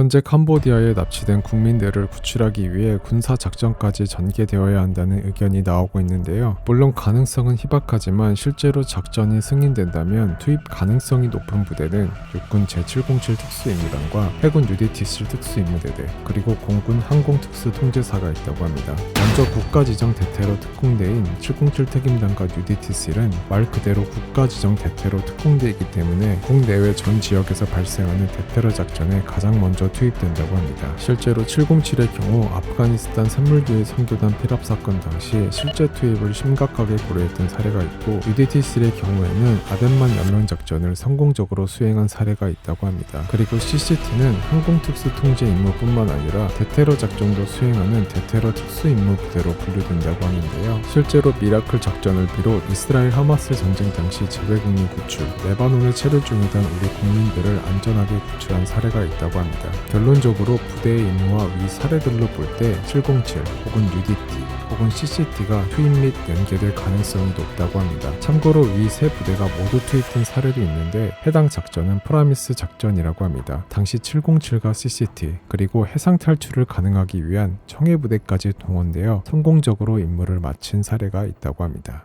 현재 캄보디아에 납치된 국민들을 구출하기 위해 군사 작전까지 전개되어야 한다는 의견이 나오고 있는데요. 물론 가능성은 희박하지만 실제로 작전이 승인된다면 투입 가능성이 높은 부대는 육군 제707 특수임무단과 해군 UDT7 특수임무대대 그리고 공군 항공특수 통제사가 있다고 합니다. 먼저 국가지정 대테러 특공대인 707 특임단과 UDT7은 말 그대로 국가지정 대테러 특공대이기 때문에 국내외 전 지역에서 발생하는 대테러 작전에 가장 먼저 투입된다고 합니다. 실제로 707의 경우 아프가니스탄 산물교의 선교단 피랍 사건 당시 실제 투입을 심각하게 고려했던 사례가 있고 UDT7의 경우에는 아덴만 연명 작전을 성공적으로 수행한 사례가 있다고 합니다. 그리고 CCT는 항공 특수 통제 임무뿐만 아니라 대테러 작전도 수행하는 대테러 특수 임무 부대로 분류된다고 하는데요. 실제로 미라클 작전을 비롯 이스라엘 하마스 전쟁 당시 재외국민 구출, 레바논에 체류 중이던 우리 국민들을 안전하게 구출한 사례가 있다고 합니다. 결론적으로 부대의 임무와 위 사례들로 볼 때 707 혹은 UDT 혹은 CCT가 투입 및 연계될 가능성이 높다고 합니다. 참고로 위 세 부대가 모두 투입된 사례도 있는데 해당 작전은 프라미스 작전이라고 합니다. 당시 707과 CCT 그리고 해상 탈출을 가능하기 위한 청해 부대까지 동원되어 성공적으로 임무를 마친 사례가 있다고 합니다.